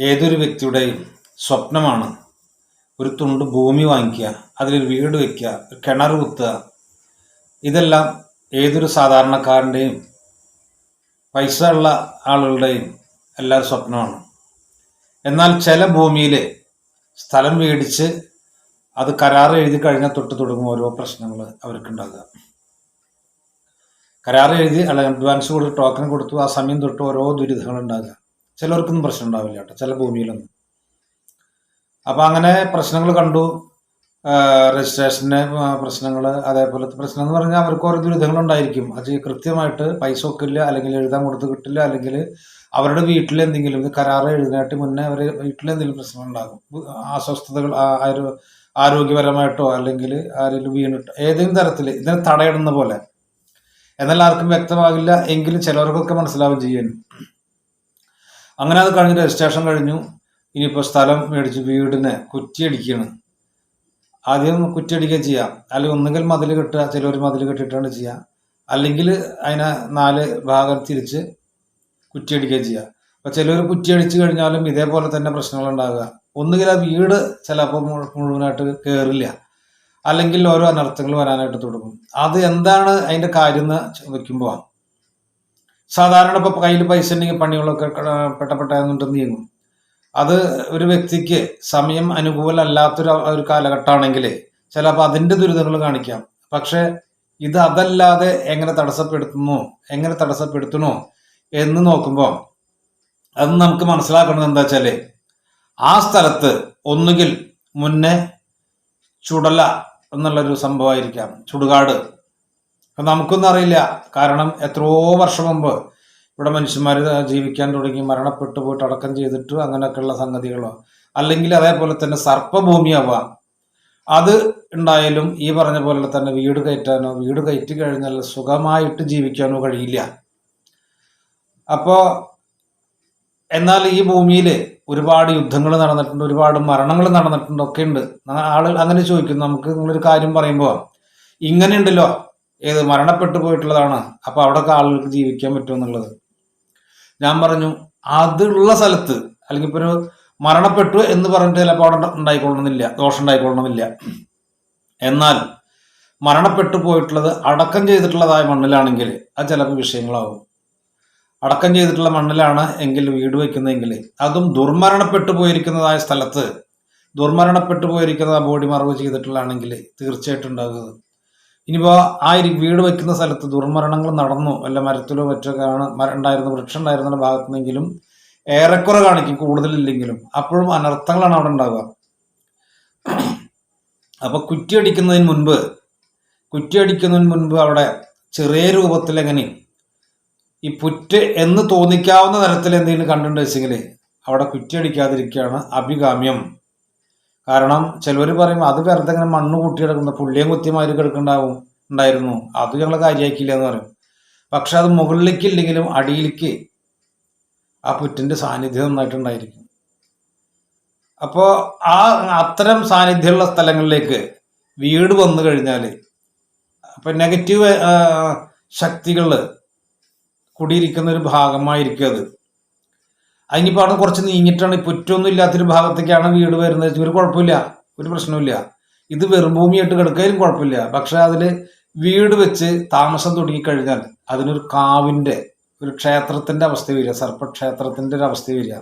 ഏതൊരു വ്യക്തിയുടെയും സ്വപ്നമാണ്. ഒരു തുണ്ട് ഭൂമി വാങ്ങിക്കുക അതിലൊരു വീട് വയ്ക്കുക കിണർ കുത്തുക. ഇതെല്ലാം ഏതൊരു സാധാരണക്കാരന്റെയും പൈസ ഉള്ള ആളുകളുടെയും എല്ലാ സ്വപ്നമാണ്. എന്നാൽ ചില ഭൂമിയിൽ സ്ഥലം മേടിച്ച് അത് കരാർ എഴുതി കഴിഞ്ഞാൽ തൊട്ട് തുടങ്ങും ഓരോ പ്രശ്നങ്ങൾ അവർക്കുണ്ടാകുക. കരാർ എഴുതി അല്ലെങ്കിൽ അഡ്വാൻസ് കൊടുത്ത് ടോക്കൺ കൊടുത്തു ആ സമയം തൊട്ട് ഓരോ ദുരിതങ്ങൾ ഉണ്ടാകുക ചിലർക്കൊന്നും പ്രശ്നം ഉണ്ടാവില്ല കേട്ടോ. ചില ഭൂമിയിലൊന്നും. അപ്പം അങ്ങനെ പ്രശ്നങ്ങൾ കണ്ടു. രജിസ്ട്രേഷന് പ്രശ്നങ്ങൾ അതേപോലത്തെ പ്രശ്നം എന്ന് പറഞ്ഞാൽ അവർക്ക് ഓരോ ദുരിതങ്ങൾ ഉണ്ടായിരിക്കും. അത് കൃത്യമായിട്ട് പൈസ ഒക്കില്ല അല്ലെങ്കിൽ എഴുതാൻ കൊടുത്ത് കിട്ടില്ല അല്ലെങ്കിൽ അവരുടെ വീട്ടിൽ എന്തെങ്കിലും കരാർ എഴുതിനായിട്ട് മുന്നേ അവർ വീട്ടിൽ എന്തെങ്കിലും പ്രശ്നം ഉണ്ടാകും. അസ്വസ്ഥതകൾ ആരോഗ്യപരമായിട്ടോ അല്ലെങ്കിൽ ആരെങ്കിലും വീണിട്ടോ ഏതെങ്കിലും തരത്തിൽ ഇതിനെ തടയിടുന്ന പോലെ. എന്നാൽ ആർക്കും വ്യക്തമാകില്ല എങ്കിലും ചിലവർക്കൊക്കെ മനസ്സിലാവും ചെയ്യാൻ അങ്ങനെ അത് കഴിഞ്ഞ് രജിസ്ട്രേഷൻ കഴിഞ്ഞു. ഇനിയിപ്പോൾ സ്ഥലം മേടിച്ച് വീടിന് കുറ്റിയടിക്കണം. ആദ്യം കുറ്റിയടിക്കുക ചെയ്യാം. അല്ലെങ്കിൽ ഒന്നുകിൽ മതിൽ കെട്ടുക ചിലർ മതിൽ കെട്ടിയിട്ടാണ് ചെയ്യുക അല്ലെങ്കിൽ അതിനെ നാല് ഭാഗം തിരിച്ച് കുറ്റിയടിക്കുക ചെയ്യുക അപ്പോൾ ചിലർ കുറ്റിയടിച്ച് കഴിഞ്ഞാലും ഇതേപോലെ തന്നെ പ്രശ്നങ്ങൾ ഉണ്ടാകുക ഒന്നുകിൽ ആ വീട് ചിലപ്പോൾ മുഴു- മുഴുവനായിട്ട് കയറില്ല അല്ലെങ്കിൽ ഓരോ അനർത്ഥങ്ങൾ വരാനായിട്ട് തുടങ്ങും. അത് എന്താണ് അതിന്റെ കാര്യം എന്ന് വെക്കുമ്പോൾ സാധാരണ ഇപ്പോൾ കയ്യിൽ പൈസ ഉണ്ടെങ്കിൽ പണികളൊക്കെ പെട്ട പെട്ടെന്നിട്ട് നീങ്ങും. അത് ഒരു വ്യക്തിക്ക് സമയം അനുകൂലമല്ലാത്തൊരു ഒരു കാലഘട്ടമാണെങ്കിൽ ചിലപ്പോൾ അതിന്റെ ദുരിതങ്ങൾ കാണിക്കാം. പക്ഷേ ഇത് അതല്ലാതെ എങ്ങനെ തടസ്സപ്പെടുത്തുന്നു എങ്ങനെ തടസ്സപ്പെടുത്തണോ എന്ന് നോക്കുമ്പോൾ അത് നമുക്ക് മനസ്സിലാക്കുന്നത് എന്താ വെച്ചാൽ ആ സ്ഥലത്ത് ഒന്നുകിൽ മുന്നേ ചുടല എന്നുള്ളൊരു സംഭവമായിരിക്കാം. ചുടുകാട്. നമുക്കൊന്നും അറിയില്ല. കാരണം എത്രയോ വർഷം മുമ്പ് ഇവിടെ മനുഷ്യന്മാർ ജീവിക്കാൻ തുടങ്ങി മരണപ്പെട്ടു പോയിട്ട് അടക്കം ചെയ്തിട്ട് അങ്ങനെയൊക്കെയുള്ള സംഗതികളോ. അല്ലെങ്കിൽ അതേപോലെ തന്നെ സർപ്പഭൂമിയാവാം അത് ഉണ്ടായാലും ഈ പറഞ്ഞ പോലെ തന്നെ വീട് കയറ്റാനോ വീട് കയറ്റി കഴിഞ്ഞാൽ സുഖമായിട്ട് ജീവിക്കാനോ കഴിയില്ല. അപ്പോ എന്നാൽ ഈ ഭൂമിയിൽ ഒരുപാട് യുദ്ധങ്ങൾ നടന്നിട്ടുണ്ട് ഒരുപാട് മരണങ്ങൾ നടന്നിട്ടുണ്ട് ഒക്കെ ഉണ്ട് ആളുകൾ അങ്ങനെ ചോദിക്കും നമുക്ക് നിങ്ങളൊരു കാര്യം പറയുമ്പോൾ ഇങ്ങനെ ഉണ്ടല്ലോ ഏത് മരണപ്പെട്ടു പോയിട്ടുള്ളതാണ്. അപ്പോൾ അവിടെയൊക്കെ ആളുകൾക്ക് ജീവിക്കാൻ പറ്റും എന്നുള്ളത്. ഞാൻ പറഞ്ഞു അതുള്ള സ്ഥലത്ത് അല്ലെങ്കിൽ ഇപ്പൊ ഒരു മരണപ്പെട്ടു എന്ന് പറഞ്ഞിട്ട് ചിലപ്പോൾ അവിടെ ഉണ്ടായിക്കൊള്ളണമെന്നില്ല ദോഷം ഉണ്ടായിക്കൊള്ളണമെന്നില്ല. എന്നാൽ മരണപ്പെട്ടു പോയിട്ടുള്ളത് അടക്കം ചെയ്തിട്ടുള്ളതായ മണ്ണിലാണെങ്കിൽ അത് ചിലപ്പോൾ വിഷയങ്ങളാവും. അടക്കം ചെയ്തിട്ടുള്ള മണ്ണിലാണ് എങ്കിൽ വീട് വയ്ക്കുന്നതെങ്കിൽ അതും ദുർമരണപ്പെട്ടു പോയിരിക്കുന്നതായ സ്ഥലത്ത് ദുർമരണപ്പെട്ടു പോയിരിക്കുന്ന ബോഡി മറവ് ചെയ്തിട്ടുള്ളതാണെങ്കിൽ തീർച്ചയായിട്ടും ഉണ്ടാകുന്നത് ഇനിയിപ്പോൾ ആ വീട് വെക്കുന്ന സ്ഥലത്ത് ദുർമരണങ്ങൾ നടന്നു. അല്ല മരത്തിലോ മറ്റോ മര- ഉണ്ടായിരുന്ന വൃക്ഷം ഉണ്ടായിരുന്ന ഭാഗത്തുനിന്നെങ്കിലും ഏറെക്കുറെ കാണിക്കും കൂടുതലില്ലെങ്കിലും. അപ്പോഴും അനർത്ഥങ്ങളാണ് അവിടെ ഉണ്ടാവുക. അപ്പൊ കുറ്റിയടിക്കുന്നതിന് മുൻപ് കുറ്റിയടിക്കുന്നതിന് മുൻപ് അവിടെ ചെറിയ രൂപത്തിൽ എങ്ങനെ ഈ പുറ്റ് എന്ന് തോന്നിക്കാവുന്ന തരത്തിൽ എന്തെങ്കിലും കണ്ടിട്ടുണ്ട് വെച്ചെങ്കിൽ അവിടെ കുറ്റിയടിക്കാതിരിക്കുകയാണ് അഭികാമ്യം. കാരണം ചിലവർ പറയും അത് വെറുതെ ഇങ്ങനെ മണ്ണ് കൂട്ടി കിടക്കുന്ന പുള്ളിയും കുത്തിയമാര് കിടക്കുന്നുണ്ടാവും ഉണ്ടായിരുന്നു. അത് ഞങ്ങൾ കാര്യമാക്കിയില്ല എന്ന് പറയും. പക്ഷെ അത് മുകളിലേക്ക് ഇല്ലെങ്കിലും അടിയിലേക്ക് ആ പുറ്റിന്റെ സാന്നിധ്യം നന്നായിട്ടുണ്ടായിരിക്കും. അപ്പോൾ ആ അത്തരം സാന്നിധ്യമുള്ള സ്ഥലങ്ങളിലേക്ക് വീട് വന്നു കഴിഞ്ഞാൽ അപ്പൊ നെഗറ്റീവ് ശക്തികൾ കുടിയിരിക്കുന്ന ഒരു ഭാഗമായിരിക്കും അത്. അതിനിപ്പോൾ അവിടെ കുറച്ച് നീങ്ങിയിട്ടാണ് ഈ പുറ്റൊന്നും ഇല്ലാത്തൊരു ഭാഗത്തേക്കാണ് വീട് വരുന്നത്. ഒരു കുഴപ്പമില്ല. ഒരു പ്രശ്നമില്ല ഇത് വെറും ഭൂമിയായിട്ട് കിടക്കുകയും കുഴപ്പമില്ല. പക്ഷെ അതിൽ വീട് വെച്ച് താമസം തുടങ്ങിക്കഴിഞ്ഞാൽ അതിനൊരു കാവിന്റെ ഒരു ക്ഷേത്രത്തിന്റെ അവസ്ഥ വരിക. സർപ്പക്ഷേത്രത്തിന്റെ ഒരു അവസ്ഥ വരിക.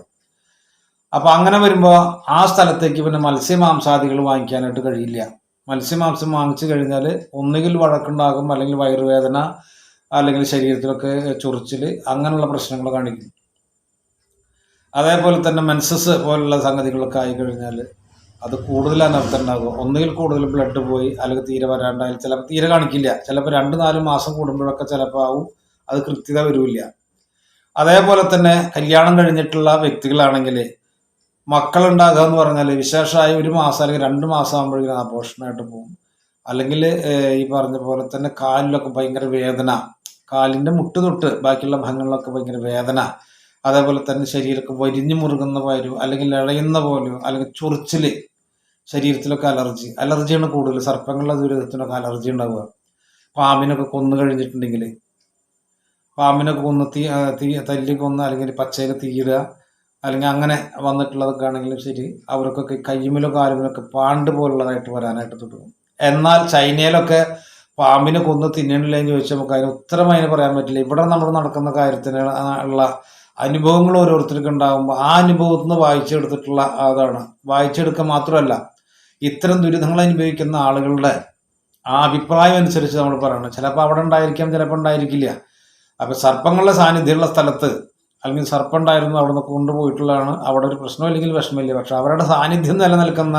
അപ്പോൾ അങ്ങനെ വരുമ്പോൾ ആ സ്ഥലത്തേക്ക് പിന്നെ മത്സ്യമാംസാദികൾ വാങ്ങിക്കാനായിട്ട് കഴിയില്ല. മത്സ്യമാംസം വാങ്ങിച്ചു കഴിഞ്ഞാൽ ഒന്നുകിൽ വഴക്കുണ്ടാകും അല്ലെങ്കിൽ വയറുവേദന അല്ലെങ്കിൽ ശരീരത്തിലൊക്കെ ചൊറിച്ചിൽ അങ്ങനെയുള്ള പ്രശ്നങ്ങൾ കാണിക്കും. അതേപോലെ തന്നെ മെൻസസ് പോലുള്ള സംഗതികളൊക്കെ ആയി കഴിഞ്ഞാൽ അത് കൂടുതൽ ഉണ്ടാകുക ഒന്നുകിൽ കൂടുതൽ ബ്ലഡ് പോയി അല്ലെങ്കിൽ തീരെ വരാണ്ടായാലും ചിലപ്പോൾ തീരെ കാണിക്കില്ല. ചിലപ്പോൾ രണ്ട് നാല് മാസം കൂടുമ്പോഴൊക്കെ ചിലപ്പോൾ ആവും അത് കൃത്യത വരില്ല അതേപോലെ തന്നെ കല്യാണം കഴിഞ്ഞിട്ടുള്ള വ്യക്തികളാണെങ്കിൽ മക്കളുണ്ടാകുക എന്ന് പറഞ്ഞാൽ വിശേഷമായി ഒരു മാസം അല്ലെങ്കിൽ രണ്ട് മാസം ആകുമ്പോഴേക്കും അപോഷണമായിട്ട് പോകും. അല്ലെങ്കിൽ ഈ പറഞ്ഞ പോലെ തന്നെ കാലിലൊക്കെ ഭയങ്കര വേദന കാലിന്റെ മുട്ട് തൊട്ട് ബാക്കിയുള്ള ഭാഗങ്ങളിലൊക്കെ ഭയങ്കര വേദന അതേപോലെ തന്നെ ശരീരമൊക്കെ വരിഞ്ഞു മുറുകുന്ന പോലെയോ അല്ലെങ്കിൽ ഇഴയുന്ന പോലെയോ അല്ലെങ്കിൽ ചൊറിച്ചിൽ ശരീരത്തിലൊക്കെ അലർജി. അലർജിയാണ് കൂടുതൽ. സർപ്പങ്ങളുടെ ദുരിതത്തിനൊക്കെ അലർജി ഉണ്ടാവുക. പാമ്പിനൊക്കെ കൊന്നു കഴിഞ്ഞിട്ടുണ്ടെങ്കിൽ പാമ്പിനൊക്കെ കൊന്ന് തീ തീ തല്ലി കൊന്ന് അല്ലെങ്കിൽ പച്ചയിൽ തീയിടുക അല്ലെങ്കിൽ അങ്ങനെ വന്നിട്ടുള്ളതൊക്കെ ആണെങ്കിലും ശരി അവർക്കൊക്കെ കയ്യുമിലോ കാലുമിലൊക്കെ പാണ്ട് പോലുള്ളതായിട്ട് വരാനായിട്ട് തുടങ്ങും. എന്നാൽ ചൈനയിലൊക്കെ പാമ്പിനെ കൊന്ന് തിന്നണില്ല എന്ന് ചോദിച്ചാൽ നമുക്ക് അതിന് ഉത്തരം പറയാൻ പറ്റില്ല. ഇവിടെ നമ്മൾ നടക്കുന്ന കാര്യത്തിന് ഉള്ള അനുഭവങ്ങൾ ഓരോരുത്തർക്കും ഉണ്ടാകുമ്പോൾ ആ അനുഭവത്തിൽ നിന്ന് വായിച്ചെടുത്തിട്ടുള്ള അതാണ്. വായിച്ചെടുക്കുക മാത്രമല്ല ഇത്തരം ദുരിതങ്ങൾ അനുഭവിക്കുന്ന ആളുകളുടെ ആ അഭിപ്രായം അനുസരിച്ച് നമ്മൾ പറയണം. ചിലപ്പോൾ അവിടെ ഉണ്ടായിരിക്കാം ചിലപ്പോൾ ഉണ്ടായിരിക്കില്ല. അപ്പൊ സർപ്പങ്ങളുടെ സാന്നിധ്യമുള്ള സ്ഥലത്ത് അല്ലെങ്കിൽ സർപ്പം ഉണ്ടായിരുന്നു അവിടെ നിന്ന് കൊണ്ടുപോയിട്ടുള്ളതാണ്. അവിടെ ഒരു പ്രശ്നമില്ലെങ്കിൽ വിഷമമില്ല. പക്ഷെ അവരുടെ സാന്നിധ്യം നിലനിൽക്കുന്ന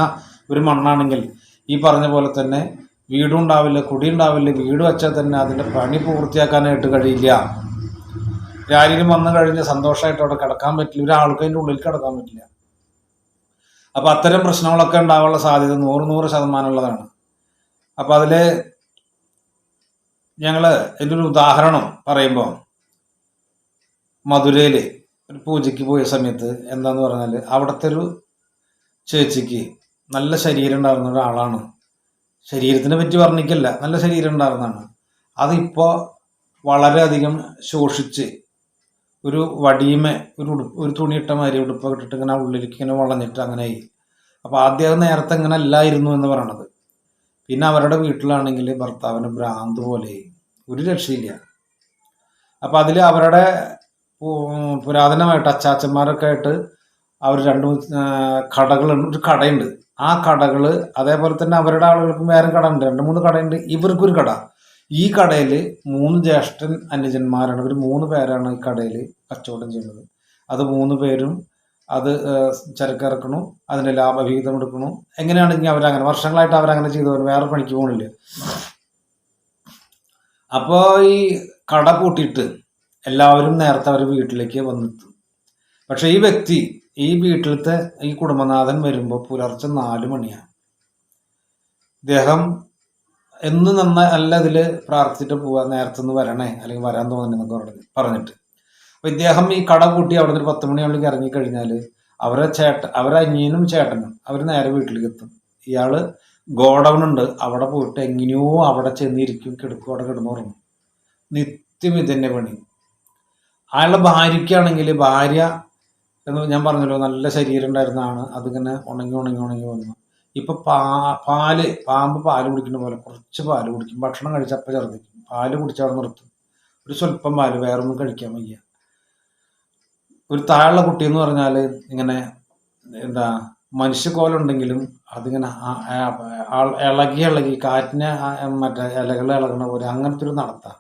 ഒരു മണ്ണാണെങ്കിൽ ഈ പറഞ്ഞ പോലെ തന്നെ വീടും ഉണ്ടാവില്ല കുടി ഉണ്ടാവില്ല വീട് വച്ചാൽ തന്നെ അതിന്റെ പണി പൂർത്തിയാക്കാനായിട്ട് കഴിയില്ല. ആരെങ്കിലും വന്നു കഴിഞ്ഞാൽ സന്തോഷമായിട്ട് അവിടെ കിടക്കാൻ പറ്റില്ല. ഒരാൾക്ക് അതിന്റെ ഉള്ളിൽ കിടക്കാൻ പറ്റില്ല. അപ്പൊ അത്തരം പ്രശ്നങ്ങളൊക്കെ ഉണ്ടാവാനുള്ള സാധ്യത നൂറ് നൂറ് ശതമാനം ഉള്ളതാണ് അപ്പൊ അതിൽ ഞങ്ങൾ എന്റെ ഒരു ഉദാഹരണം പറയുമ്പോൾ മധുരയിൽ ഒരു പൂജയ്ക്ക് പോയ സമയത്ത് എന്താന്ന് പറഞ്ഞാൽ അവിടുത്തെ ഒരു ചേച്ചിക്ക് നല്ല ശരീരം ഉണ്ടായിരുന്ന ഒരാളാണ്. ശരീരത്തിനെ പറ്റി വർണിക്കല്ല നല്ല ശരീരം ഉണ്ടായിരുന്നതാണ്. അതിപ്പോ വളരെയധികം ശോഷിച്ച് ഒരു വടിയുമേ ഒരു ഉടുപ്പ് ഒരു തുണിയിട്ട മാതിരി ഉടുപ്പൊക്കെ ഇട്ടിട്ട് ഇങ്ങനെ ഉള്ളിലേക്ക് ഇങ്ങനെ വളഞ്ഞിട്ട് അങ്ങനെ ആയി. അപ്പൊ ആദ്യം നേരത്തെ ഇങ്ങനെ അല്ലായിരുന്നു എന്ന് പറയണത്. പിന്നെ അവരുടെ വീട്ടിലാണെങ്കിൽ ഭർത്താവിന് ഭ്രാന്ത് പോലെ ഒരു രക്ഷയില്ല. അപ്പോൾ അതിൽ അവരുടെ പുരാതനമായിട്ട് അച്ചാച്ചന്മാരൊക്കെ ആയിട്ട് അവർ രണ്ട് കടകളുണ്ട് ഒരു കടയുണ്ട്. ആ കടകൾ അതേപോലെ തന്നെ അവരുടെ ആളുകൾക്കും വേറെ കട ഉണ്ട് രണ്ട് മൂന്ന് കടയുണ്ട്. ഇവർക്കൊരു കട. ഈ കടയിൽ മൂന്ന് ജ്യേഷ്ഠൻ അനുജന്മാരാണ്. ഒരു മൂന്ന് പേരാണ് ഈ കടയിൽ കച്ചവടം ചെയ്യുന്നത്. അത് മൂന്ന് പേരും അത് ചരക്കിറക്കണു അതിന്റെ ലാഭവിഹിതം എടുക്കണു. എങ്ങനെയാണെങ്കിൽ അവരങ്ങനെ വർഷങ്ങളായിട്ട് അവരങ്ങനെ ചെയ്തു. വേറെ പണിക്ക് പോകണില്ല അപ്പോൾ ഈ കട പൂട്ടിയിട്ട് എല്ലാവരും നേരത്തെ അവർ വീട്ടിലേക്ക് വന്നെത്തും പക്ഷേ ഈ വ്യക്തി ഈ വീട്ടിലത്തെ ഈ കുടുംബനാഥൻ വരുമ്പോൾ പുലർച്ചെ നാല് മണിയാണ്. ഇദ്ദേഹം എന്ന് നന്ന അല്ല ഇതിൽ പ്രാർത്ഥിച്ചിട്ട് പോവാ നേരത്തെ ഒന്ന് വരണേ അല്ലെങ്കിൽ വരാൻ തോന്നുന്നൊക്കെ പറഞ്ഞ് പറഞ്ഞിട്ട് അപ്പൊ ഇദ്ദേഹം ഈ കട കൂട്ടി അവിടെ നിന്ന് ഒരു പത്ത് മണിയാണെങ്കിൽ ഇറങ്ങിക്കഴിഞ്ഞാൽ അവരെ ചേട്ട അവരെ അനിയനും ചേട്ടനും അവർ നേരെ വീട്ടിലേക്ക് എത്തും ഇയാൾ ഗോഡൗൺ ഉണ്ട്. അവിടെ പോയിട്ട് എങ്ങനെയോ അവിടെ ചെന്നിരിക്കും കിടക്കും അവിടെ കിടന്നുറങ്ങും നിത്യം ഇതന്നെ പണി. അയാളുടെ ഭാര്യയ്ക്കാണെങ്കിൽ ഭാര്യ എന്ന് ഞാൻ പറഞ്ഞല്ലോ നല്ല ശരീരം ഉണ്ടായിരുന്നാണ് അതിങ്ങനെ ഉണങ്ങി ഉണങ്ങി ഉണങ്ങി വന്നു. ഇപ്പൊ പാ പാൽ പാമ്പ് പാൽ കുടിക്കുന്ന പോലെ കുറച്ച് പാൽ കുടിക്കും. ഭക്ഷണം കഴിച്ചപ്പോൾ ഛർദ്ദിക്കും. പാൽ കുടിച്ചവിടെ നിർത്തും. ഒരു സ്വല്പം പാൽ വേറൊന്നും കഴിക്കാൻ വയ്യ. ഒരു താഴെയുള്ള കുട്ടി എന്ന് പറഞ്ഞാൽ ഇങ്ങനെ എന്താ മനുഷ്യക്കോലുണ്ടെങ്കിലും അതിങ്ങനെ ഇളകി ഇളകി കാറ്റിനെ മറ്റേ ഇലകൾ ഇളകണ പോലെ അങ്ങനത്തെ ഒരു നടത്താം.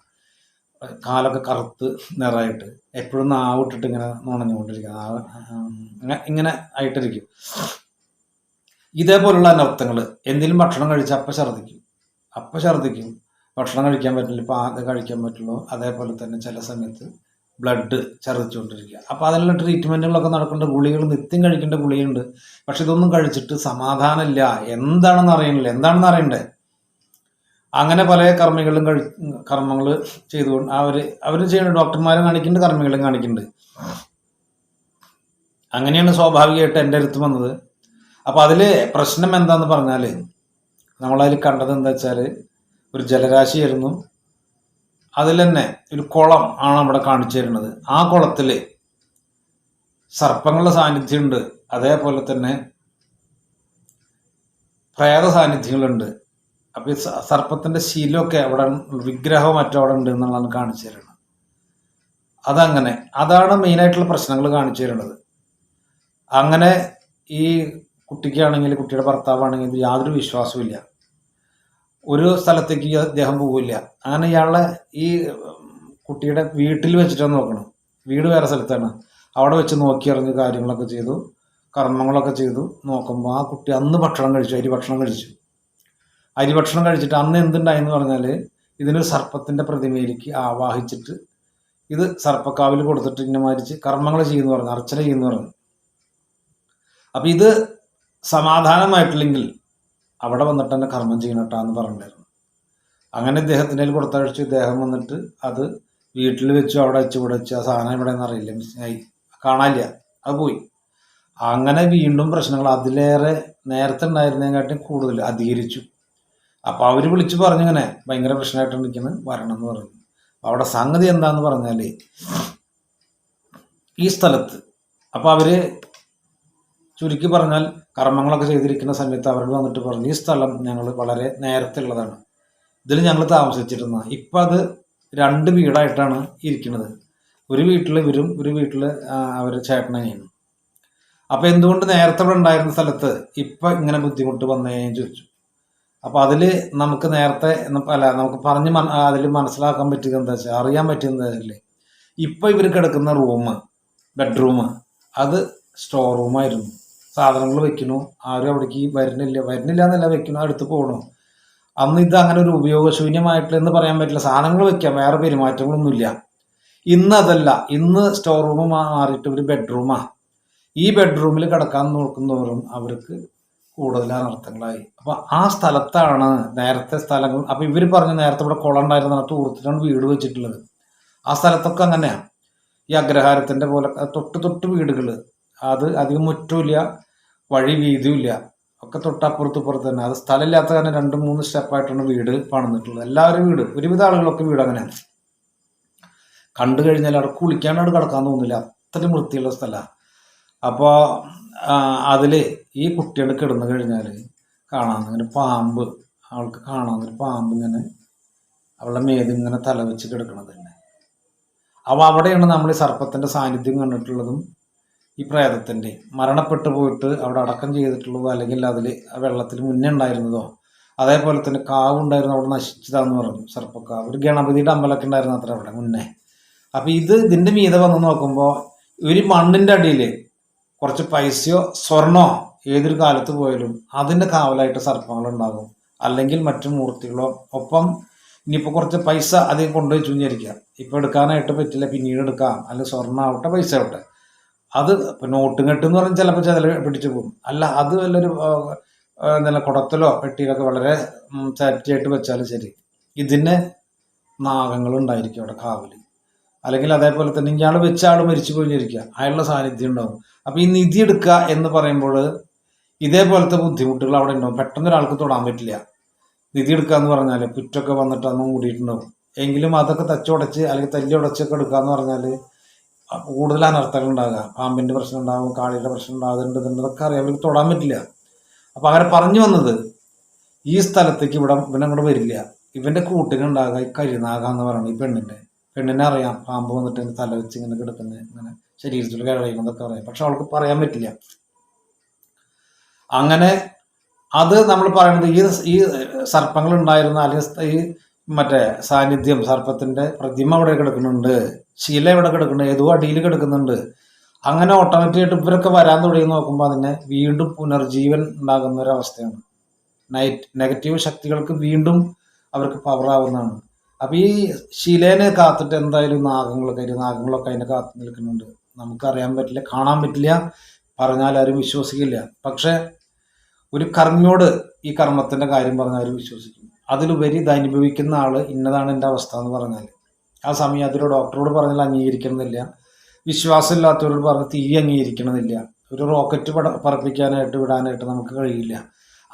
കാലൊക്കെ കറുത്ത് നിറയിട്ട് എപ്പോഴും നാവിട്ടിട്ട് ഇങ്ങനെ നുണഞ്ഞുകൊണ്ടിരിക്കുക ഇങ്ങനെ ആയിട്ടിരിക്കും. ഇതേപോലുള്ള അനർത്ഥങ്ങൾ എന്തെങ്കിലും ഭക്ഷണം കഴിച്ചാൽ അപ്പം ഛർദ്ദിക്കും. അപ്പം ഛർദ്ദിക്കും. ഭക്ഷണം കഴിക്കാൻ പറ്റില്ല. ഇപ്പം ആദ്യം കഴിക്കാൻ പറ്റുള്ളൂ. അതേപോലെ തന്നെ ചില സമയത്ത് ബ്ലഡ് ഛർദ്ദിച്ചുകൊണ്ടിരിക്കുക. അപ്പം അതിനുള്ള ട്രീറ്റ്മെന്റുകളൊക്കെ നടക്കേണ്ട ഗുളികൾ നിത്യം കഴിക്കേണ്ട ഗുളികയുണ്ട്. പക്ഷെ ഇതൊന്നും കഴിച്ചിട്ട് സമാധാനമില്ല. എന്താണെന്ന് അറിയണില്ല. എന്താണെന്ന് അറിയണ്ടേ? അങ്ങനെ പല കർമ്മികളും കഴി കർമ്മങ്ങൾ ചെയ്തുകൊണ്ട് അവർ അവർ ചെയ്യുന്ന ഡോക്ടർമാരെ കാണിക്കുന്നുണ്ട് കർമ്മികളും കാണിക്കുന്നുണ്ട്. അങ്ങനെയാണ് സ്വാഭാവികമായിട്ട് എന്റെ അടുത്ത് വന്നത്. അപ്പൊ അതിൽ പ്രശ്നം എന്താന്ന് പറഞ്ഞാൽ നമ്മളതിൽ കണ്ടത് എന്താ വെച്ചാൽ ഒരു ജലരാശി ആയിരുന്നു അതിൽ തന്നെ ഒരു കുളം ആണ് അവിടെ കാണിച്ചു തരുന്നത്. ആ കുളത്തിൽ സർപ്പങ്ങളുടെ സാന്നിധ്യമുണ്ട്. അതേപോലെ തന്നെ പ്രേത സാന്നിധ്യങ്ങളുണ്ട്. അപ്പൊ ഈ സ- സർപ്പത്തിന്റെ ശീലമൊക്കെ അവിടെ വിഗ്രഹം മറ്റോ അവിടെ ഉണ്ട് എന്നുള്ളതാണ് കാണിച്ചു തരുന്നത്. അതങ്ങനെ. അതാണ് മെയിനായിട്ടുള്ള പ്രശ്നങ്ങൾ കാണിച്ചു തരുന്നത്. അങ്ങനെ ഈ കുട്ടിക്കാണെങ്കിൽ കുട്ടിയുടെ ഭർത്താവാണെങ്കിൽ യാതൊരു വിശ്വാസവും ഇല്ല. ഒരു സ്ഥലത്തേക്ക് അദ്ദേഹം പോകില്ല അങ്ങനെ ഇയാളെ ഈ കുട്ടിയുടെ വീട്ടിൽ വെച്ചിട്ടാണ് നോക്കണം വീട് വേറെ സ്ഥലത്താണ്. അവിടെ വെച്ച് നോക്കി ഇറങ്ങി കാര്യങ്ങളൊക്കെ ചെയ്തു കർമ്മങ്ങളൊക്കെ ചെയ്തു. നോക്കുമ്പോൾ ആ കുട്ടി അന്ന് ഭക്ഷണം കഴിച്ചു അരി ഭക്ഷണം കഴിച്ചു. അരി ഭക്ഷണം കഴിച്ചിട്ട് അന്ന് എന്തുണ്ടായെന്ന് പറഞ്ഞാൽ ഇതിനൊരു സർപ്പത്തിന്റെ പ്രതിമയിലേക്ക് ആവാഹിച്ചിട്ട് ഇത് സർപ്പക്കാവിൽ കൊടുത്തിട്ട് ഇങ്ങനെ മാരിച്ച് കർമ്മങ്ങൾ ചെയ്യുന്നു പറഞ്ഞു അർച്ചന ചെയ്യുന്നു പറഞ്ഞു. അപ്പോൾ ഇത് സമാധാനമായിട്ടില്ലെങ്കിൽ അവിടെ വന്നിട്ട് തന്നെ കർമ്മം ചെയ്യണട്ടാന്ന് പറഞ്ഞിട്ടുണ്ടായിരുന്നു. അങ്ങനെ ഇദ്ദേഹത്തിന്റെ കൊടുത്തഴിച്ചു ഇദ്ദേഹം വന്നിട്ട് അത് വീട്ടിൽ വെച്ചു അവിടെ വെച്ച് ഇവിടെ വെച്ച്. ആ സാധനം ഇവിടെ അറിയില്ല. കാണാനില്ല. അത് പോയി. അങ്ങനെ വീണ്ടും പ്രശ്നങ്ങൾ അതിലേറെ നേരത്തെ ഉണ്ടായിരുന്നതിനെക്കാട്ടും കൂടുതൽ അധികരിച്ചു. അപ്പോൾ അവർ വിളിച്ചു പറഞ്ഞു ഇങ്ങനെ ഭയങ്കര പ്രശ്നമായിട്ട് നിൽക്കുന്നത് വരണം എന്ന് പറഞ്ഞു അവിടെ സംഗതി എന്താന്ന് പറഞ്ഞാൽ ഈ സ്ഥലത്ത് അപ്പോൾ അവർ ചുരുക്കി പറഞ്ഞാൽ കർമ്മങ്ങളൊക്കെ ചെയ്തിരിക്കുന്ന സമയത്ത് അവരോട് വന്നിട്ട് പറഞ്ഞു ഈ സ്ഥലം ഞങ്ങൾ വളരെ നേരത്തെ ഉള്ളതാണ്. ഇതിൽ ഞങ്ങൾ താമസിച്ചിരുന്ന ഇപ്പം അത് രണ്ട് വീടായിട്ടാണ് ഇരിക്കുന്നത്. ഒരു വീട്ടിൽ ഇവരും ഒരു വീട്ടിൽ അവർ ചേട്ടനെയാണ് അപ്പോൾ എന്തുകൊണ്ട് നേരത്തെ ഇവിടെ ഉണ്ടായിരുന്ന സ്ഥലത്ത് ഇപ്പം ഇങ്ങനെ ബുദ്ധിമുട്ട് വന്നേന്ന് ചോദിച്ചു. അപ്പോൾ അതിൽ നമുക്ക് നേരത്തെ അല്ല നമുക്ക് പറഞ്ഞ് അതിൽ മനസ്സിലാക്കാൻ പറ്റിയത് എന്താ വെച്ചാൽ അറിയാൻ പറ്റുന്നതല്ലേ ഇപ്പം ഇവർ കിടക്കുന്ന റൂം ബെഡ്റൂം അത് സ്റ്റോർ റൂമായിരുന്നു. സാധനങ്ങൾ വെക്കണു. ആരും അവിടേക്ക് വരുന്നില്ല. വരുന്നില്ല എന്നല്ല വെക്കണു. അടുത്ത് പോകണു അന്ന് ഇത് അങ്ങനെ ഒരു ഉപയോഗശൂന്യമായിട്ടുള്ള എന്ന് പറയാൻ പറ്റില്ല. സാധനങ്ങൾ വെക്കാം. വേറെ പെരുമാറ്റങ്ങളൊന്നുമില്ല. ഇന്ന് അതല്ല. ഇന്ന് സ്റ്റോർ റൂം മാറിയിട്ട് ഒരു ബെഡ്റൂമാണ് ഈ ബെഡ്റൂമിൽ കിടക്കാൻ നോക്കുന്നവരും അവർക്ക് കൂടുതൽ അനർത്ഥങ്ങളായി. അപ്പൊ ആ സ്ഥലത്താണ് നേരത്തെ സ്ഥലങ്ങൾ അപ്പൊ ഇവർ പറഞ്ഞു നേരത്തെ ഇവിടെ കുളം ഉണ്ടായിരുന്ന ടൂറിസ്റ്റിനാണ് വീട് വെച്ചിട്ടുള്ളത്. ആ സ്ഥലത്തൊക്കെ അങ്ങനെയാണ് ഈ അഗ്രഹാരത്തിന്റെ പോലെ തൊട്ട് തൊട്ട് വീടുകൾ അത് അധികം മുറ്റുമില്ല വഴി വീതിയില്ല ഒക്കെ തൊട്ടപ്പുറത്ത് പുറത്ത് തന്നെ. അത് സ്ഥലമില്ലാത്ത കാരണം രണ്ട് മൂന്ന് സ്റ്റെപ്പായിട്ടാണ് വീട് പണിതിട്ടുള്ളത്. എല്ലാവരും വീട്. ഒരുവിധ ആളുകളൊക്കെ വീട് അങ്ങനെയാണ്. കണ്ടു കഴിഞ്ഞാൽ അവിടെ കുളിക്കാണ്ട് കിടക്കാൻ തോന്നില്ല. അത്രയും വൃത്തിയുള്ള സ്ഥലമാണ് അപ്പോൾ അതിൽ ഈ കുട്ടിയുടെ കിടന്നു കഴിഞ്ഞാൽ കാണാൻ ഇങ്ങനെ പാമ്പ് അവൾക്ക് കാണാൻ പാമ്പ് ഇങ്ങനെ അവളുടെ മേത് ഇങ്ങനെ തല വെച്ച് കിടക്കണത് തന്നെ. അപ്പോൾ അവിടെയാണ് നമ്മൾ സർപ്പത്തിന്റെ സാന്നിധ്യം കണ്ടിട്ടുള്ളതും ഈ പ്രേതത്തിന്റെ മരണപ്പെട്ടു പോയിട്ട് അവിടെ അടക്കം ചെയ്തിട്ടുള്ളതോ അല്ലെങ്കിൽ അതിൽ വെള്ളത്തിൽ മുന്നേ ഉണ്ടായിരുന്നതോ അതേപോലെ തന്നെ കാവ് ഉണ്ടായിരുന്നു അവിടെ നശിച്ചതാന്ന് പറഞ്ഞു സർപ്പക്കാവ്. ഒരു ഗണപതിയുടെ അമ്പലമൊക്കെ ഉണ്ടായിരുന്നു അത്ര അവിടെ മുന്നേ. അപ്പോൾ ഇത് ഇതിന്റെ മീത വന്ന് നോക്കുമ്പോൾ ഒരു മണ്ണിന്റെ അടിയിൽ കുറച്ച് പൈസയോ സ്വർണോ ഏതൊരു കാലത്ത് പോയാലും അതിന്റെ കാവലായിട്ട് സർപ്പങ്ങൾ ഉണ്ടാകും അല്ലെങ്കിൽ മറ്റു മൂർത്തികളോ ഒപ്പം ഇനിയിപ്പോൾ കുറച്ച് പൈസ അധികം കൊണ്ടുപോയി വിചാരിക്കുക. ഇപ്പോൾ എടുക്കാനായിട്ട് പറ്റില്ല പിന്നീട് എടുക്കാം. അല്ലെങ്കിൽ സ്വർണം ആവട്ടെ പൈസ ആവട്ടെ അത് നോട്ടും കെട്ടും എന്ന് പറഞ്ഞാൽ ചിലപ്പോൾ ചില പിടിച്ചു പോകും. അല്ല അത് വല്ലൊരു എന്തെല്ലാം കുടത്തിലോ പെട്ടിയിലൊക്കെ വളരെ ചാറ്റിയായിട്ട് വെച്ചാലും ശരി. ഇതിന് നാഗങ്ങളുണ്ടായിരിക്കും അവിടെ കാവൽ. അല്ലെങ്കിൽ അതേപോലെ തന്നെ ഇയാൾ വെച്ച ആൾ മരിച്ചു പോയിരിക്കുക അയാളുടെ സാന്നിധ്യം ഉണ്ടാവും. അപ്പോൾ ഈ നിധി എടുക്കുക എന്ന് പറയുമ്പോൾ ഇതേപോലത്തെ ബുദ്ധിമുട്ടുകൾ അവിടെ ഉണ്ടാവും. പെട്ടെന്ന് ഒരാൾക്ക് തൊടാൻ പറ്റില്ല. നിധി എടുക്കുക എന്ന് പറഞ്ഞാൽ പുറ്റൊക്കെ വന്നിട്ട് അന്ന് മൂടിയിട്ടുണ്ടാവും. എങ്കിലും അതൊക്കെ തച്ചുടച്ച് അല്ലെങ്കിൽ തല്ലി ഉടച്ചൊക്കെ എടുക്കുക എന്ന് പറഞ്ഞാൽ കൂടുതൽ അനർത്ഥങ്ങൾ ഉണ്ടാകുക. പാമ്പിന്റെ പ്രശ്നം ഉണ്ടാകും കാളിയുടെ പ്രശ്നം ഉണ്ടാകുന്നുണ്ട് ഇതൊക്കെ അറിയാം. അവർക്ക് തൊടാൻ പറ്റില്ല. അപ്പൊ അവരെ പറഞ്ഞു വന്നത് ഈ സ്ഥലത്തേക്ക് ഇവിടെ ഇവനങ്ങോട്ട് വരില്ല. ഇവന്റെ കൂട്ടിനുണ്ടാകുക ഈ കരിനാഗ എന്ന് പറയുന്നത് ഈ പെണ്ണിന്റെ. പെണ്ണിനെ അറിയാം. പാമ്പ് വന്നിട്ട് ഇങ്ങനെ തല വെച്ച് ഇങ്ങനെ കിടക്കുന്നത് ഇങ്ങനെ ശരീരത്തിൽ കഴിയുന്നതൊക്കെ അറിയാം. പക്ഷെ അവൾക്ക് പറയാൻ പറ്റില്ല. അങ്ങനെ അത് നമ്മൾ പറയുന്നത് ഈ ഈ സർപ്പങ്ങൾ ഉണ്ടായിരുന്ന അല്ലെങ്കിൽ ഈ മറ്റേ സാന്നിധ്യം സർപ്പത്തിന്റെ പ്രതിമ അവിടെ കിടക്കുന്നുണ്ട്. ശില ഇവിടെ കിടക്കുന്നുണ്ട് ഏതോ അടിയിൽ കിടക്കുന്നുണ്ട്. അങ്ങനെ ഓട്ടോമാറ്റിക്കായിട്ട് ഇവരൊക്കെ വരാൻ തുടങ്ങി നോക്കുമ്പോൾ അതിനെ വീണ്ടും പുനർജീവൻ ഉണ്ടാകുന്ന ഒരു അവസ്ഥയാണ് നൈറ്റ് നെഗറ്റീവ് ശക്തികൾക്ക് വീണ്ടും അവർക്ക് പവർ ആവുന്നതാണ്. അപ്പൊ ഈ ശിലേനെ കാത്തിട്ട് എന്തായാലും നാഗങ്ങളൊക്കെ അതിന്റെ നാഗങ്ങളൊക്കെ അതിനെ കാത്തു നിൽക്കുന്നുണ്ട്. നമുക്കറിയാൻ പറ്റില്ല കാണാൻ പറ്റില്ല പറഞ്ഞാൽ ആരും വിശ്വസിക്കില്ല. പക്ഷെ ഒരു കർമ്മിയോട് ഈ കർമ്മത്തിന്റെ കാര്യം പറഞ്ഞാൽ ആരും വിശ്വസിക്കും അതിലുപരി ഇത് അനുഭവിക്കുന്ന ആൾ ഇന്നതാണ് എന്റെ അവസ്ഥ എന്ന് പറഞ്ഞാൽ ആ സമയം അതൊരു ഡോക്ടറോട് പറഞ്ഞാൽ അംഗീകരിക്കണമെന്നില്ല. വിശ്വാസമില്ലാത്തവരോട് പറഞ്ഞ് തീ അംഗീകരിക്കണമെന്നില്ല. ഒരു റോക്കറ്റ് പട പറപ്പിക്കാനായിട്ട് വിടാനായിട്ട് നമുക്ക് കഴിയില്ല.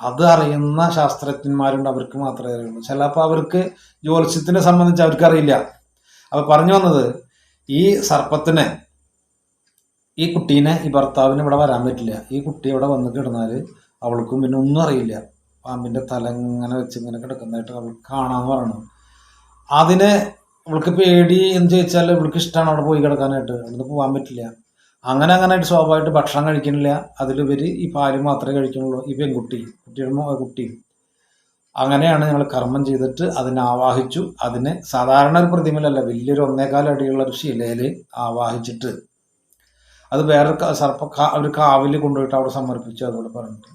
അത് അറിയുന്ന ശാസ്ത്രജ്ഞന്മാരുണ്ട് അവർക്ക് മാത്രമേ അറിയുള്ളൂ. ചിലപ്പോൾ അവർക്ക് ജ്യോത്സ്യത്തിനെ സംബന്ധിച്ച് അവർക്കറിയില്ല. അപ്പൊ പറഞ്ഞു വന്നത് ഈ സർപ്പത്തിന് ഈ കുട്ടീനെ ഈ ഭർത്താവിന് ഇവിടെ വരാൻ പറ്റില്ല. ഈ കുട്ടി ഇവിടെ വന്ന് കിടന്നാൽ അവൾക്കും പിന്നെ ഒന്നും അറിയില്ല. പാമ്പിന്റെ തല ഇങ്ങനെ വെച്ച് ഇങ്ങനെ കിടക്കുന്നതായിട്ട് അവൾക്ക് കാണാന്ന് പറയണം. അതിന് അവൾക്ക് പേടി എന്ന് ചോദിച്ചാൽ ഇവൾക്ക് ഇഷ്ടമാണ് അവിടെ പോയി കിടക്കാനായിട്ട്. അവിടുന്ന് പോകാൻ പറ്റില്ല. അങ്ങനെ അങ്ങനെയായിട്ട് സ്വാഭാവികമായിട്ട് ഭക്ഷണം കഴിക്കണില്ല. അതിലുപരി ഈ പാൽ മാത്രമേ കഴിക്കുന്നുള്ളൂ. ഈ പെൺകുട്ടി കുട്ടിയുടെ കുട്ടി. അങ്ങനെയാണ് ഞങ്ങൾ കർമ്മം ചെയ്തിട്ട് അതിനെ ആവാഹിച്ചു. അതിനെ സാധാരണ ഒരു പ്രതിമയിലല്ല വലിയൊരു ഒന്നേകാൽ അടിയുള്ള ഒരു ശിലയിൽ ആവാഹിച്ചിട്ട്. അത് വേറെ ക- സർപ്പ ഒരു കാവിൽ കൊണ്ടുപോയിട്ട് അവിടെ സമർപ്പിച്ചു അതുകൊണ്ട് പറഞ്ഞിട്ട്.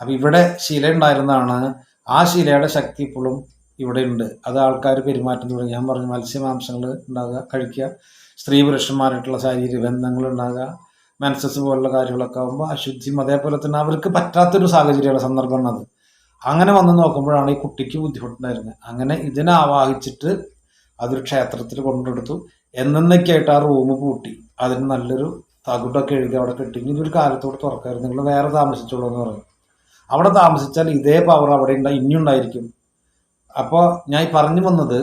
അപ്പം ഇവിടെ ശില ഉണ്ടായിരുന്നതാണ്. ആ ശിലയുടെ ശക്തി ഇപ്പോഴും ഇവിടെ ഉണ്ട്. അത് ആൾക്കാർ പെരുമാറ്റം തുടങ്ങി. ഞാൻ പറഞ്ഞു മത്സ്യമാംസങ്ങൾ ഉണ്ടാകുക കഴിക്കുക. സ്ത്രീ പുരുഷന്മാരായിട്ടുള്ള ശാരീരിക ബന്ധങ്ങൾ ഉണ്ടാകുക. മെൻസസ് പോലുള്ള കാര്യങ്ങളൊക്കെ ആകുമ്പോൾ അശുദ്ധിയും അതേപോലെ തന്നെ അവർക്ക് പറ്റാത്തൊരു സാഹചര്യമാണ് സന്ദർഭമാണ് അത് അങ്ങനെ വന്ന് നോക്കുമ്പോഴാണ് ഈ കുട്ടിക്ക് ബുദ്ധിമുട്ടുണ്ടായിരുന്നത്. അങ്ങനെ ഇതിനെ ആവാഹിച്ചിട്ട് അതൊരു ക്ഷേത്രത്തിൽ കൊണ്ടെടുത്തു എന്നൊക്കെയായിട്ട് ആ റൂം പൂട്ടി. അതിന് നല്ലൊരു തകുടൊക്കെ എഴുതി അവിടെ കെട്ടി. ഇനി ഒരു കാലത്തോട് തുറക്കായിരുന്നു നിങ്ങൾ വേറെ താമസിച്ചോളൂ എന്ന് പറഞ്ഞു. അവിടെ താമസിച്ചാൽ ഇതേ പവർ അവിടെ ഉണ്ടാ ഇനിയുണ്ടായിരിക്കും. അപ്പോൾ ഞാൻ ഈ പറഞ്ഞു വന്നത്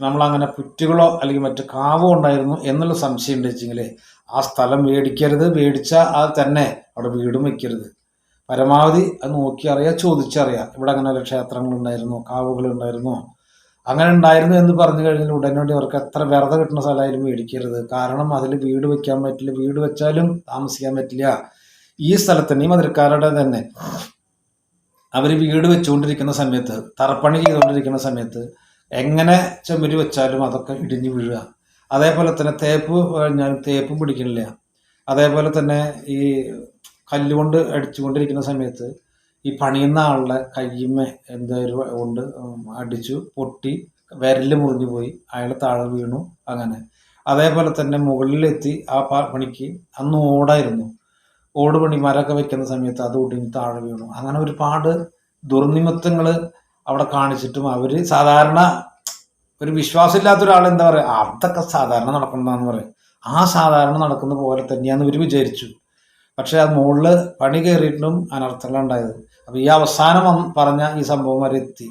നമ്മളങ്ങനെ പുറ്റുകളോ അല്ലെങ്കിൽ മറ്റു കാവോ ഉണ്ടായിരുന്നു എന്നുള്ള സംശയം ഉണ്ട് വെച്ചെങ്കിൽ ആ സ്ഥലം മേടിക്കരുത് മേടിച്ചാൽ അത് തന്നെ അവിടെ വീടും വയ്ക്കരുത് പരമാവധി അത് നോക്കി അറിയാം ചോദിച്ചറിയാം ഇവിടെ അങ്ങനെ വല്ല ക്ഷേത്രങ്ങളുണ്ടായിരുന്നോ കാവുകളുണ്ടായിരുന്നോ അങ്ങനെ ഉണ്ടായിരുന്നു എന്ന് പറഞ്ഞു കഴിഞ്ഞാൽ ഉടനടി അവർക്ക് എത്ര വെറുതെ കിട്ടുന്ന സ്ഥലമായാലും മേടിക്കരുത്. കാരണം അതിൽ വീട് വെക്കാൻ പറ്റില്ല. വീട് വെച്ചാലും താമസിക്കാൻ പറ്റില്ല. ഈ സ്ഥലത്തിന് ഈ മധുരക്കാരുടെ തന്നെ. അവർ വീട് വെച്ചുകൊണ്ടിരിക്കുന്ന സമയത്ത് തറപ്പണി ചെയ്തുകൊണ്ടിരിക്കുന്ന സമയത്ത് എങ്ങനെ ചെമ്മരി വെച്ചാലും അതൊക്കെ ഇടിഞ്ഞു വീഴുക. അതേപോലെ തന്നെ തേപ്പ് ഞാൻ തേപ്പ് പിടിക്കണില്ല അതേപോലെ തന്നെ ഈ കല്ലുകൊണ്ട് അടിച്ചുകൊണ്ടിരിക്കുന്ന സമയത്ത് ഈ പണിയുന്ന ആളുടെ കയ്യുമ്മ എന്തായാലും കൊണ്ട് അടിച്ചു പൊട്ടി വിരൽ മുറിഞ്ഞു പോയി. അയാൾ താഴെ വീണു അങ്ങനെ. അതേപോലെ തന്നെ മുകളിലെത്തി ആ പണിക്ക് അന്ന് ഓടായിരുന്നു. ഓട് പണി മരമൊക്കെ വെക്കുന്ന സമയത്ത് അത് ഒടിഞ്ഞ് താഴെ വീണു. അങ്ങനെ ഒരുപാട് ദുർനിമിത്തങ്ങൾ അവിടെ കാണിച്ചിട്ടും അവർ സാധാരണ ഒരു വിശ്വാസമില്ലാത്ത ഒരാൾ എന്താ പറയുക അതൊക്കെ സാധാരണ നടക്കുന്നതാന്ന് പറയും. ആ സാധാരണ നടക്കുന്ന പോലെ തന്നെയാന്ന് ഇവർ വിചാരിച്ചു. പക്ഷെ ആ മുകളിൽ പണി കയറിയിട്ടും അനർത്ഥങ്ങൾ ഉണ്ടായത്. അപ്പൊ ഈ അവസാനം പറഞ്ഞ ഈ സംഭവം വരെ എത്തി.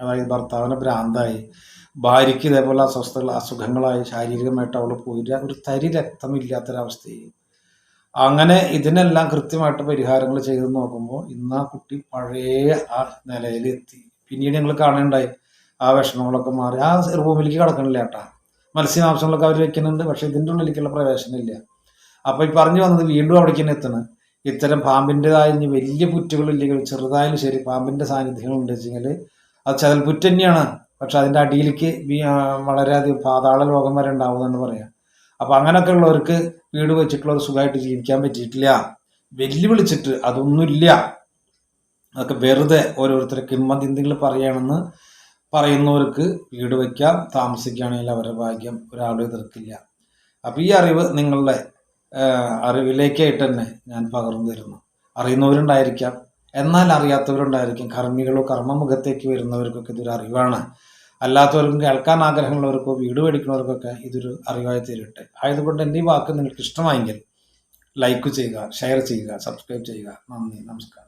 അതായത് ഭർത്താവിന് ഭ്രാന്തായി. ഭാര്യയ്ക്ക് ഇതേപോലെ അസ്വസ്ഥകൾ അസുഖങ്ങളായി. ശാരീരികമായിട്ട് അവൾ പോയിട്ട് ഒരു തരി രക്തമില്ലാത്തൊരവസ്ഥയായി അങ്ങനെ ഇതിനെല്ലാം കൃത്യമായിട്ട് പരിഹാരങ്ങൾ ചെയ്ത് നോക്കുമ്പോൾ ഇന്ന് ആ കുട്ടി പഴയ ആ നിലയിൽ എത്തി പിന്നീട് ഞങ്ങൾ കാണുന്നുണ്ടായി ആ വിഷമങ്ങളൊക്കെ മാറി. ആ റൂമിലേക്ക് കിടക്കണില്ല കേട്ടാ. മത്സ്യമാംസങ്ങളൊക്കെ അവർ വെക്കുന്നുണ്ട് പക്ഷെ ഇതിന്റെ ഉള്ളിലേക്കുള്ള പ്രവേശനമില്ല അപ്പൊ ഈ പറഞ്ഞു വന്നത് വീണ്ടും അവിടേക്ക് തന്നെ എത്തണം. ഇത്തരം പാമ്പിന്റെതായ ഇനി വലിയ പുറ്റുകളില്ലെങ്കിൽ ചെറുതായാലും ശരി പാമ്പിന്റെ സാന്നിധ്യങ്ങൾ ഉണ്ട് വെച്ചെങ്കിൽ അത് ചതൽപുറ്റ് തന്നെയാണ്. പക്ഷെ അതിന്റെ അടിയിലേക്ക് വളരെയധികം പാതാള ലോകം വരെ ഉണ്ടാവുമെന്നാണ് പറയാം. അപ്പൊ അങ്ങനെയൊക്കെ ഉള്ളവർക്ക് വീട് വെച്ചിട്ടുള്ളവർ സുഖമായിട്ട് ജീവിക്കാൻ പറ്റിയിട്ടില്ല. വെല്ലുവിളിച്ചിട്ട് അതൊന്നുമില്ല. അതൊക്കെ വെറുതെ ഓരോരുത്തരെ എന്തെങ്കിലും പറയണമെന്ന് പറയുന്നവർക്ക് വീട് വയ്ക്കാം താമസിക്കുകയാണെങ്കിൽ അവരുടെ ഭാഗ്യം ഒരാളും എതിർക്കില്ല. അപ്പോൾ ഈ അറിവ് നിങ്ങളുടെ അറിവിലേക്കായിട്ട് തന്നെ ഞാൻ പകർന്നു തരുന്നു. അറിയുന്നവരുണ്ടായിരിക്കാം. എന്നാൽ അറിയാത്തവരുണ്ടായിരിക്കും. കർമ്മികളോ കർമ്മമുഖത്തേക്ക് വരുന്നവർക്കൊക്കെ ഇതൊരു അറിവാണ്. അല്ലാത്തവർക്കും കേൾക്കാൻ ആഗ്രഹമുള്ളവർക്കോ വീട് മേടിക്കുന്നവർക്കൊക്കെ ഇതൊരു അറിവായി തീരട്ടെ. ആയതുകൊണ്ട് എന്റെ ഈ വാക്ക് നിങ്ങൾക്ക് ഇഷ്ടമായെങ്കിൽ ലൈക്ക് ചെയ്യുക ഷെയർ ചെയ്യുക സബ്സ്ക്രൈബ് ചെയ്യുക. നന്ദി നമസ്കാരം.